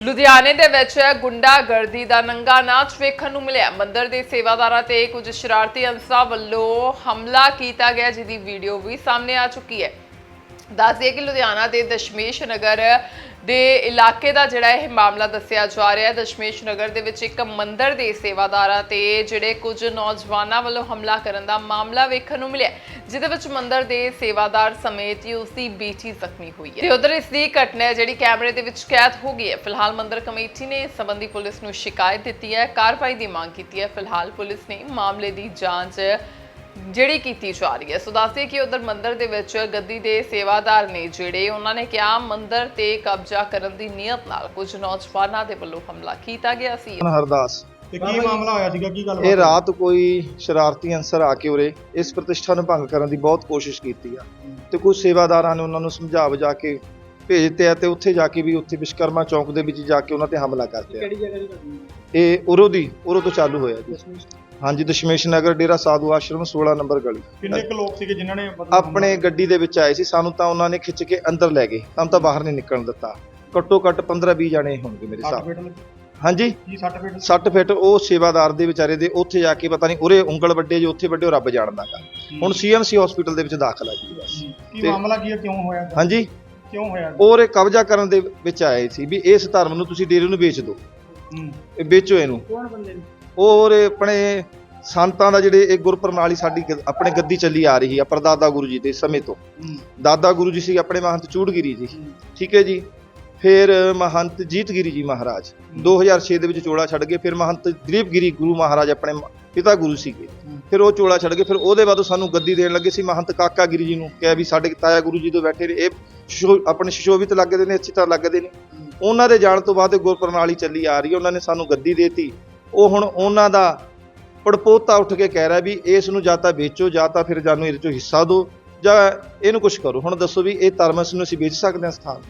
ਲੁਧਿਆਣੇ ਦੇ ਵਿੱਚ ਗੁੰਡਾਗਰਦੀ ਦਾ ਨੰਗਾ ਨਾਚ ਵੇਖਣ ਨੂੰ ਮਿਲਿਆ। ਮੰਦਰ ਦੇ ਸੇਵਾਦਾਰਾਂ ਤੇ ਕੁਝ ਸ਼ਰਾਰਤੀ ਅਨਸਰਾਂ ਵੱਲੋਂ ਹਮਲਾ ਕੀਤਾ ਗਿਆ, ਜਿਹਦੀ ਵੀਡੀਓ ਵੀ ਸਾਹਮਣੇ ਆ ਚੁੱਕੀ ਹੈ। ਦੱਸ ਦਈਏ ਕਿ ਲੁਧਿਆਣਾ ਦੇ ਦਸ਼ਮੇਸ਼ ਨਗਰ ਦੇ ਇਲਾਕੇ ਦਾ ਜਿਹੜਾ ਇਹ ਮਾਮਲਾ ਦੱਸਿਆ ਜਾ ਰਿਹਾ ਹੈ। ਦਸ਼ਮੇਸ਼ ਨਗਰ ਦੇ ਵਿੱਚ ਇੱਕ ਮੰਦਰ ਦੇ ਸੇਵਾਦਾਰਾਂ ਤੇ ਜਿਹੜੇ ਕੁਝ ਨੌਜਵਾਨਾਂ ਵੱਲੋਂ ਹਮਲਾ ਕਰਨ ਦਾ ਮਾਮਲਾ ਵੇਖਣ ਨੂੰ ਮਿਲਿਆ ਜਿਹਦੇ ਵਿੱਚ ਮੰਦਰ ਦੇ ਸੇਵਾਦਾਰ ਸਮੇਤ ਹੀ ਉਸਦੀ ਬੇਟੀ ਜ਼ਖਮੀ ਹੋਈ ਹੈ। ਤੇ ਉਧਰ ਇਸ ਦੀ ਘਟਨਾ ਜਿਹੜੀ ਕੈਮਰੇ ਦੇ ਵਿੱਚ ਕੈਦ ਹੋ ਗਈ ਹੈ। ਫਿਲਹਾਲ ਮੰਦਰ ਕਮੇਟੀ ਨੇ ਇਸ ਸੰਬੰਧੀ ਪੁਲਿਸ ਨੂੰ ਸ਼ਿਕਾਇਤ ਦਿੱਤੀ ਹੈ, ਕਾਰਵਾਈ ਦੀ ਮੰਗ ਕੀਤੀ ਹੈ। ਫਿਲਹਾਲ ਪੁਲਿਸ ਨੇ ਮਾਮਲੇ ਦੀ ਜਾਂਚ ਜਿਹੜੀ ਕੀਤੀ ਜਾ ਰਹੀ ਹੈ। ਸੋ ਦੱਸਦੇ ਕਿ ਉਧਰ ਮੰਦਿਰ ਦੇ ਵਿੱਚ ਗੱਦੀ ਦੇ ਸੇਵਾਦਾਰ ਨੇ ਜਿਹੜੇ ਉਹਨਾਂ ਨੇ ਕਿਹਾ ਮੰਦਿਰ ਤੇ ਕਬਜ਼ਾ ਕਰਨ ਦੀ ਨੀਅਤ ਨਾਲ ਕੁਝ ਨੌਜਵਾਨਾਂ ਦੇ ਵੱਲੋਂ ਹਮਲਾ ਕੀਤਾ ਗਿਆ ਸੀ। ਹਰਦਾਸ? ਤੇ ਕੀ ਮਾਮਲਾ ਹੋਇਆ ਸੀਗਾ? ਕੀ ਗੱਲ ਇਹ ਰਾਤ ਕੋਈ ਸ਼ਰਾਰਤੀ ਅੰਸਰ ਆ ਕੇ ਉਰੇ ਇਸ ਪ੍ਰਤਿਸ਼ਠਾ ਨੂੰ ਭੰਗ ਕਰਨ ਦੀ ਬਹੁਤ ਕੋਸ਼ਿਸ਼ ਕੀਤੀ ਆ। ਤੇ ਕੁਝ ਸੇਵਾਦਾਰਾਂ ਨੇ ਉਹਨਾਂ ਨੂੰ ਸਮਝਾ ਬੁਝਾ ਕੇ ਭੇਜਤੇ ਆ ਤੇ ਉੱਥੇ ਜਾ ਕੇ ਵੀ ਉੱਥੇ ਵਿਸ਼ਕਰਮਾ ਚੌਂਕ ਦੇ ਵਿੱਚ ਜਾ ਕੇ ਉਹਨਾਂ ਤੇ ਹਮਲਾ ਕਰਦੇ ਆ ਕਿਹੜੀ ਜਗ੍ਹਾ ਦੀ ਘਟਨਾ? ਇਹ ਉਰੋ ਦੀ ਉਰੋ ਤੋਂ ਚਾਲੂ ਹੋਇਆ ਜੀ। ਹਾਂਜੀ ਦਸ਼ਮੇਸ਼ ਨਗਰ ਡੇਰਾ ਸਾਧੂ ਆਸ਼ਰਮ 16 ਨੰਬਰ ਗਲੀ। ਕਿੰਨੇ ਕੁ ਲੋਕ ਸੀਗੇ ਜਿਨ੍ਹਾਂ ਨੇ ਮਤਲਬ ਆਪਣੇ ਗੱਡੀ ਦੇ ਵਿੱਚ ਆਏ ਸੀ ਸਾਨੂੰ ਤਾਂ ਉਹਨਾਂ ਨੇ ਖਿੱਚ ਕੇ ਅੰਦਰ ਲੈ ਗਏ। ਸਾਨੂੰ ਤਾਂ ਬਾਹਰ ਨਹੀਂ ਨਿਕਲਣ ਦਿੱਤਾ। ਘੱਟੋ ਘੱਟ 15 20 ਜਾਣੇ ਹੋਣਗੇ ਮੇਰੇ ਹਿਸਾਬ ਹਾਂਜੀ। ਕੀ ਸੱਟ ਫੇਟ 60 ਫਿੱਟ ਉਹ ਸੇਵਾਦਾਰ ਦੇ ਵਿਚਾਰੇ ਦੇ ਉੱਥੇ ਜਾ ਕੇ ਪਤਾ ਨਹੀਂ ਉਰੇ ਉਂਗਲ ਵੱਡੇ ਜੋ ਉੱਥੇ ਵੱਡੇ ਉਹ ਰੱਬ ਜਾਣਦਾ ਗਾ। ਹੁਣ ਸੀਐਮਸੀ ਹਸਪੀਟਲ ਦੇ ਵਿੱਚ ਦਾਖਲ ਆ ਜੀ ਬਸ। ਕੀ ਮਾਮਲਾ ਕੀ ਹੈ? ਕਿਉਂ ਹੋਇਆ ਹਾਂਜੀ। ਕਿਉਂ ਹੋਇਆ ਔਰ ਇਹ ਕਬਜ਼ਾ ਕਰਨ ਦੇ ਵਿੱਚ ਆਏ ਸੀ ਵੀ ਇਸ ਧਰਮ ਨੂੰ ਤੁਸੀਂ ਡੇਰੇ ਨੂੰ ਵੇਚ ਦਿਓ। ਹੂੰ। ਇਹ ਵੇਚੋ ਇਹਨੂੰ। ਕੌਣ ਬੰਦੇ ਨੇ? ਔਰ ਆਪਣੇ ਸੰਤਾਂ ਦਾ ਜਿਹੜੇ ਇਹ ਗੁਰਪ੍ਰਣਾਲੀ ਸਾਡੀ ਗ- ਆਪਣੇ ਗੱਦੀ ਚੱਲੀ ਆ ਰਹੀ ਆ ਪਰਦਾਦਾ ਗੁਰੂ ਜੀ ਦੇ ਸਮੇਂ ਤੋਂ। ਹੂੰ। ਦਾਦਾ ਗੁਰੂ ਜੀ ਸੀ ਆਪਣੇ ਮਹੰਤ ਚੂੜਗਿਰੀ ਜੀ। ਹੂੰ। ਠੀਕ ਹੈ ਜੀ? ਫਿਰ ਮਹੰਤ ਜੀਤਗਿਰੀ ਜੀ ਮਹਾਰਾਜ। 2006 ਦੇ ਵਿੱਚ ਚੋਲਾ ਛੱਡ ਗਏ ਫਿਰ ਮਹੰਤ ਦਲੀਪਗਿਰੀ ਗੁਰੂ ਮਹਾਰਾਜ ਆਪਣੇ ਮ- ਪਿਤਾ ਗੁਰੂ ਸੀਗੇ। ਹੂੰ। ਫਿਰ ਉਹ ਚੋਲਾ ਛੱਡ ਗਏ ਫਿਰ ਉਹਦੇ ਬਾਅਦ ਉਹ ਸਾਨੂੰ ਗੱਦੀ ਦੇਣ ਲੱਗੇ ਸੀ। ਮਹੰਤ ਕਾਕਾ ਗਿਰੀ ਜੀ ਨੂੰ ਕਿਹਾ ਵੀ ਸਾਡੇ ਤਾਇਆ ਗੁਰੂ ਜੀ ਤੋਂ ਬੈਠੇ ਨੇ ਇਹ ਸ਼ਿਸ਼ੋ- ਆਪਣੇ ਸ਼ਿਸ਼ੋਭਿਤ ਲੱਗਦੇ ਨੇ ਅੱਛੀ ਤਰ੍ਹਾਂ ਲੱਗਦੇ ਨੇ। ਉਹਨਾਂ ਦੇ ਜਾਣ ਤੋਂ ਬਾਅਦ ਇਹ ਗੁਰਪ੍ਰਣਾਲੀ ਚੱਲੀ ਆ ਰਹੀ ਹੈ। ਉਹਨਾਂ ਨੇ ਸਾਨੂੰ ਗੱਦੀ ਦੇਤੀ। ਉਹ ਹੁਣ ਉਹਨਾਂ ਦਾ ਪੜਪੋਤਾ ਉੱਠ ਕੇ ਕਹਿ ਰਿਹਾ ਵੀ ਇਸ ਨੂੰ ਜਾਂ ਤਾਂ ਵੇਚੋ, ਜਾਂ ਤਾਂ ਫਿਰ ਜਾਨੂੰ ਇਹਦੇ ਚੋਂ ਹਿੱਸਾ ਦਿਓ, ਜਾਂ ਇਹਨੂੰ ਕੁਝ ਕਰੋ। ਹੁਣ ਦੱਸੋ ਵੀ ਇਹ ਧਰਮ ਨੂੰ ਅਸੀਂ ਵੇਚ ਸਕਦੇ ਹਾਂ ਸਥਾਨ?